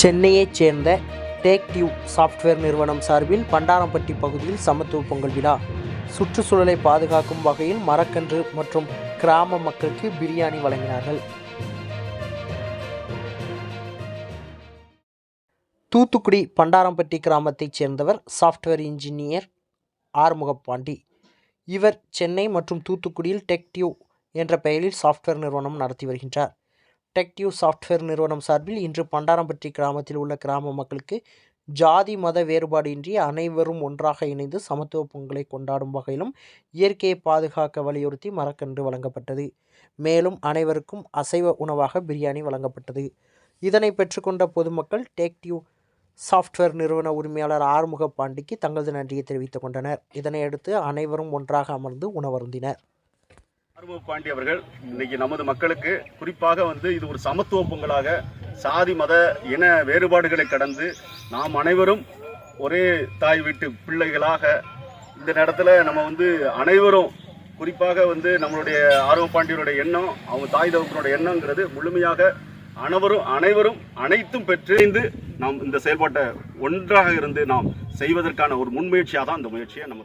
சென்னையைச் சேர்ந்த take due software நிறுவனம் சார்பில் பண்டாரம்பட்டி பகுதியில் சமத்துவ பொங்கல் விழா. சுற்றுச்சூழலை பாதுகாக்கும் வகையில் மரக்கன்று மற்றும் கிராம மக்களுக்கு பிரியாணி வழங்கினார்கள். தூத்துக்குடி பண்டாரம்பட்டி கிராமத்தைச் சேர்ந்தவர் சாஃப்ட்வேர் இன்ஜினியர் ஆறுமுகப்பாண்டி. இவர் சென்னை மற்றும் தூத்துக்குடியில் டெக்டியூ என்ற பெயரில் சாஃப்ட்வேர் நிறுவனம் நடத்தி வருகின்றார். டெக்டியூ சாஃப்ட்வேர் நிறுவனம் சார்பில் இன்று பண்டாரம்பட்டி கிராமத்தில் உள்ள கிராம மக்களுக்கு ஜாதி மத வேறுபாடின்றி அனைவரும் ஒன்றாக இணைந்து சமத்துவ பொங்கலை கொண்டாடும் வகையிலும் இயற்கையை பாதுகாக்க வலியுறுத்தி மரக்கன்று வழங்கப்பட்டது. மேலும் அனைவருக்கும் அசைவ உணவாக பிரியாணி வழங்கப்பட்டது. இதனை பெற்றுக்கொண்ட பொதுமக்கள் டேக்டிவ் சாஃப்ட்வேர் நிறுவன உரிமையாளர் ஆறுமுக பாண்டிக்கு தங்களது நன்றியை தெரிவித்துக் கொண்டனர். இதனையடுத்து அனைவரும் ஒன்றாக அமர்ந்து உணவருந்தினர். ஆறுமுக பாண்டி அவர்கள் இன்னைக்கு நமது மக்களுக்கு குறிப்பாக வந்து இது ஒரு சமத்துவ பொங்கலாக சாதி மத இன வேறுபாடுகளை கடந்து நாம் அனைவரும் ஒரே தாய் வீட்டு பிள்ளைகளாக இந்த நேரத்தில் நம்ம வந்து அனைவரும் குறிப்பாக வந்து நம்மளுடைய ஆர்வ பாண்டியருடைய எண்ணம் அவங்க தாய் தகப்பனோட எண்ணங்கிறது முழுமையாக அனைவரும் அனைவரும் அனைத்தும் பெற்றிருந்து நாம் இந்த செயல்பாட்டை ஒன்றாக இருந்து நாம் செய்வதற்கான ஒரு முன்முயற்சியாக தான் இந்த முயற்சியை நம்ம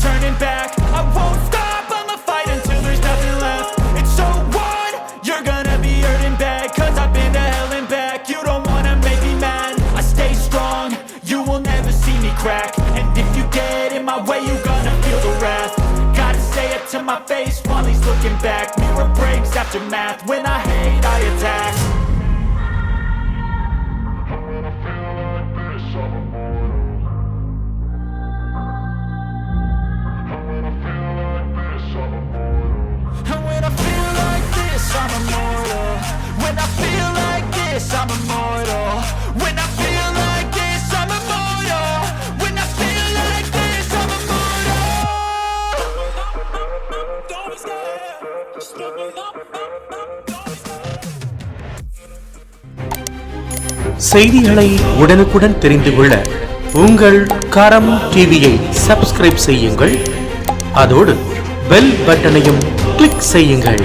turning back. I won't stop. I'ma fight until there's nothing left. It's so on. You're gonna be hurting bad. Cause I've been to hell and back. You don't wanna make me mad. I stay strong. You will never see me crack. And if you get in my way, you're gonna feel the wrath. Gotta say it to my face while he's looking back. Mirror breaks after math. When I hate, I attack. I'm immortal. When I feel like this, I'm immortal. When I feel like this, I'm immortal. When I feel like this, I'm immortal. Don't stay. Don't stay. செய்திகளை உடனுக்குடன் தெரிந்து கொள்ள உங்கள் கரம் டிவியை subscribe செய்யுங்கள் அதோடு bell பட்டனையும் click செய்யுங்கள்